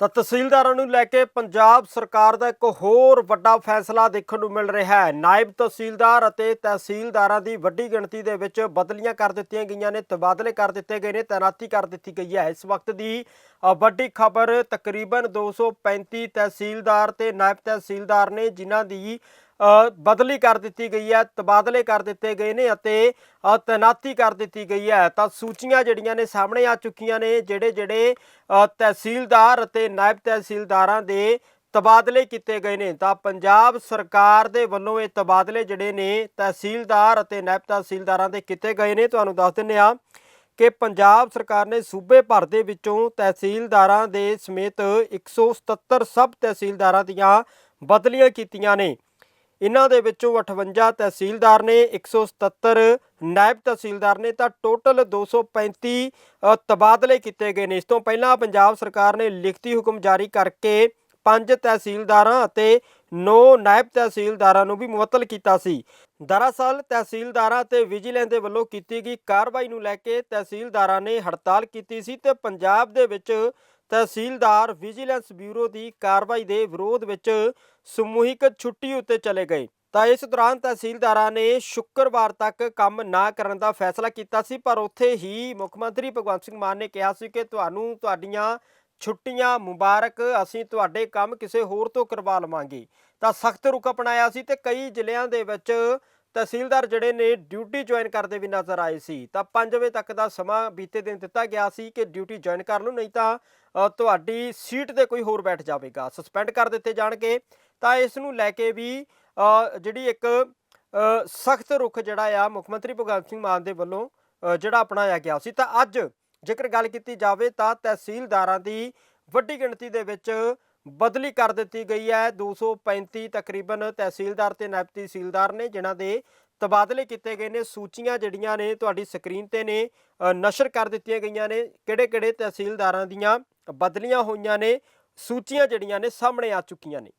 ਤਾਂ ਤਹਿਸੀਲਦਾਰਾਂ ਨੂੰ ਲੈ ਕੇ ਪੰਜਾਬ ਸਰਕਾਰ ਦਾ ਇੱਕ ਹੋਰ ਵੱਡਾ ਫੈਸਲਾ ਦੇਖਣ ਨੂੰ ਮਿਲ ਰਿਹਾ ਹੈ। ਨਾਇਬ ਤਹਿਸੀਲਦਾਰ ਅਤੇ ਤਹਿਸੀਲਦਾਰਾਂ ਦੀ ਵੱਡੀ ਗਿਣਤੀ ਦੇ ਵਿੱਚ ਬਦਲੀਆਂ ਕਰ ਦਿੱਤੀਆਂ ਗਈਆਂ ਨੇ, ਤਬਾਦਲੇ ਕਰ ਦਿੱਤੇ ਗਏ ਨੇ ਤੈਨਾਤੀ ਕਰ ਦਿੱਤੀ ਗਈ ਹੈ। ਇਸ ਵਕਤ ਦੀ ਵੱਡੀ ਖਬਰ ਤਕਰੀਬਨ 235 ਤਹਿਸੀਲਦਾਰ ਤੇ ਨਾਇਬ ਤਹਿਸੀਲਦਾਰ ਨੇ ਜਿਨ੍ਹਾਂ ਦੀ ਬਦਲੀ ਕਰ ਦਿੱਤੀ ਗਈ ਹੈ, ਤਬਾਦਲੇ ਕਰ ਦਿੱਤੇ ਗਏ ਨੇ ਅਤੇ ਤੈਨਾਤੀ ਕਰ ਦਿੱਤੀ ਗਈ ਹੈ। ਤਾਂ ਸੂਚੀਆਂ ਜਿਹੜੀਆਂ ਨੇ ਸਾਹਮਣੇ ਆ ਚੁੱਕੀਆਂ ਨੇ, ਜਿਹੜੇ ਜਿਹੜੇ ਤਹਿਸੀਲਦਾਰ ਅਤੇ ਨਾਇਬ ਤਹਿਸੀਲਦਾਰਾਂ ਦੇ ਤਬਾਦਲੇ ਕੀਤੇ ਗਏ ਨੇ। ਤਾਂ ਪੰਜਾਬ ਸਰਕਾਰ ਦੇ ਵੱਲੋਂ ਇਹ ਤਬਾਦਲੇ ਜਿਹੜੇ ਨੇ, ਤਹਿਸੀਲਦਾਰ ਅਤੇ ਨਾਇਬ ਤਹਿਸੀਲਦਾਰਾਂ ਦੇ ਕੀਤੇ ਗਏ ਨੇ। ਤੁਹਾਨੂੰ ਦੱਸ ਦਿੰਨੇ ਆ ਕਿ ਪੰਜਾਬ ਸਰਕਾਰ ਨੇ ਸੂਬੇ ਭਰ ਦੇ ਵਿੱਚੋਂ ਤਹਿਸੀਲਦਾਰਾਂ ਦੇ ਸਮੇਤ 177 ਸਬ ਤਹਿਸੀਲਦਾਰਾਂ ਦੀਆਂ ਬਦਲੀਆਂ ਕੀਤੀਆਂ ਨੇ। ਇਹਨਾਂ ਦੇ ਵਿੱਚੋਂ 58 ਤਹਿਸੀਲਦਾਰ ਨੇ 177 ਨਾਇਬ ਤਹਿਸੀਲਦਾਰ ਨੇ ਤਾਂ ਟੋਟਲ 235 ਅ, ਤਬਾਦਲੇ ਕੀਤੇ ਗਏ ਨੇ। ਇਸ ਤੋਂ ਪਹਿਲਾਂ ਪੰਜਾਬ ਸਰਕਾਰ ਨੇ ਲਿਖਤੀ ਹੁਕਮ ਜਾਰੀ ਕਰਕੇ ਪੰਜ ਤਹਿਸੀਲਦਾਰਾਂ ਅਤੇ 9 ਨਾਇਬ ਤਹਿਸੀਲਦਾਰਾਂ ਨੂੰ ਵੀ ਮੁਅੱਤਲ ਕੀਤਾ ਸੀ। ਦਰਅਸਲ ਤਹਿਸੀਲਦਾਰਾਂ ਤੇ ਵਿਜੀਲੈਂਸ ਦੇ ਵੱਲੋਂ ਕੀਤੀ ਗਈ ਕਾਰਵਾਈ ਨੂੰ ਲੈ ਕੇ ਤਹਿਸੀਲਦਾਰਾਂ ਨੇ ਹੜਤਾਲ ਕੀਤੀ ਸੀ ਤੇ ਪੰਜਾਬ ਦੇ ਵਿੱਚ ਤਹਿਸੀਲਦਾਰ ਵਿਜੀਲੈਂਸ ਬਿਊਰੋ ਦੀ ਕਾਰਵਾਈ ਦੇ ਵਿਰੋਧ ਵਿੱਚ ਸਮੂਹਿਕ ਛੁੱਟੀ ਉੱਤੇ ਚਲੇ ਗਏ। ਤਾਂ ਇਸ ਦੌਰਾਨ ਤਹਿਸੀਲਦਾਰਾਂ ਨੇ ਸ਼ੁੱਕਰਵਾਰ ਤੱਕ ਕੰਮ ਨਾ ਕਰਨ ਦਾ ਫੈਸਲਾ ਕੀਤਾ ਸੀ, ਪਰ ਉੱਥੇ ਹੀ ਮੁੱਖ ਮੰਤਰੀ ਭਗਵੰਤ ਸਿੰਘ ਮਾਨ ਨੇ ਕਿਹਾ ਸੀ ਕਿ ਤੁਹਾਨੂੰ ਤੁਹਾਡੀਆਂ ਛੁੱਟੀਆਂ ਮੁਬਾਰਕ, ਅਸੀਂ ਤੁਹਾਡੇ ਕੰਮ ਕਿਸੇ ਹੋਰ ਤੋਂ ਕਰਵਾ ਲਵਾਂਗੇ। ਤਾਂ ਸਖਤ ਰੁਖ ਅਪਣਾਇਆ ਸੀ ਤੇ ਕਈ ਜ਼ਿਲ੍ਹਿਆਂ ਦੇ ਵਿੱਚ ਤਹਿਸੀਲਦਾਰ ਜਿਹੜੇ ਨੇ ਡਿਊਟੀ ਜੁਆਇਨ ਕਰਦੇ ਵੀ ਨਜ਼ਰ ਆਏ ਸੀ, ਤਾਂ 5 ਵਜੇ ਤੱਕ ਦਾ ਸਮਾਂ ਬੀਤੇ ਦਿਨ ਦਿੱਤਾ ਗਿਆ ਸੀ ਕਿ ਡਿਊਟੀ ਜੁਆਇਨ ਕਰ ਲਓ, ਨਹੀਂ ਤਾਂ ਤੁਹਾਡੀ ਸੀਟ ਤੇ ਕੋਈ ਹੋਰ ਬੈਠ ਜਾਵੇਗਾ। ਸਸਪੈਂਡ ਕਰ ਦਿੱਤੇ ਜਾਣਗੇ। ਤਾਂ ਇਸ ਨੂੰ ਲੈ ਕੇ ਵੀ ਜਿਹੜੀ ਇੱਕ ਸਖਤ ਰੁਖ ਜਿਹੜਾ ਆ, ਮੁੱਖ ਮੰਤਰੀ ਭਗਵੰਤ ਸਿੰਘ ਮਾਨ ਦੇ ਵੱਲੋਂ ਜਿਹੜਾ ਅਪਣਾਇਆ ਗਿਆ ਸੀ। ਤਾਂ ਅੱਜ ਜੇਕਰ ਗੱਲ ਕੀਤੀ ਜਾਵੇ ਤਾਂ ਤਹਿਸੀਲਦਾਰਾਂ ਦੀ ਵੱਡੀ ਗਿਣਤੀ ਦੇ ਵਿੱਚ ਬਦਲੀ ਕਰ ਦਿੱਤੀ ਗਈ ਹੈ। 235 ਤਕਰੀਬਨ ਤਹਿਸੀਲਦਾਰ ਤੇ ਨਾਇਬ ਤਹਿਸੀਲਦਾਰ ਨੇ ਜਿਨ੍ਹਾਂ ਦੇ ਤਬਾਦਲੇ ਕੀਤੇ ਗਏ ਨੇ। ਸੂਚੀਆਂ ਜਿਹੜੀਆਂ ਨੇ ਤੁਹਾਡੀ ਸਕਰੀਨ ਤੇ ਨੇ ਨਸ਼ਰ ਕਰ ਦਿੱਤੀਆਂ ਗਈਆਂ ਨੇ। ਕਿਹੜੇ ਕਿਹੜੇ ਤਹਿਸੀਲਦਾਰਾਂ ਦੀਆਂ ਬਦਲੀਆਂ ਹੋਈਆਂ ਨੇ, ਸੂਚੀਆਂ ਜਿਹੜੀਆਂ ਨੇ ਸਾਹਮਣੇ ਆ ਚੁੱਕੀਆਂ ਨੇ।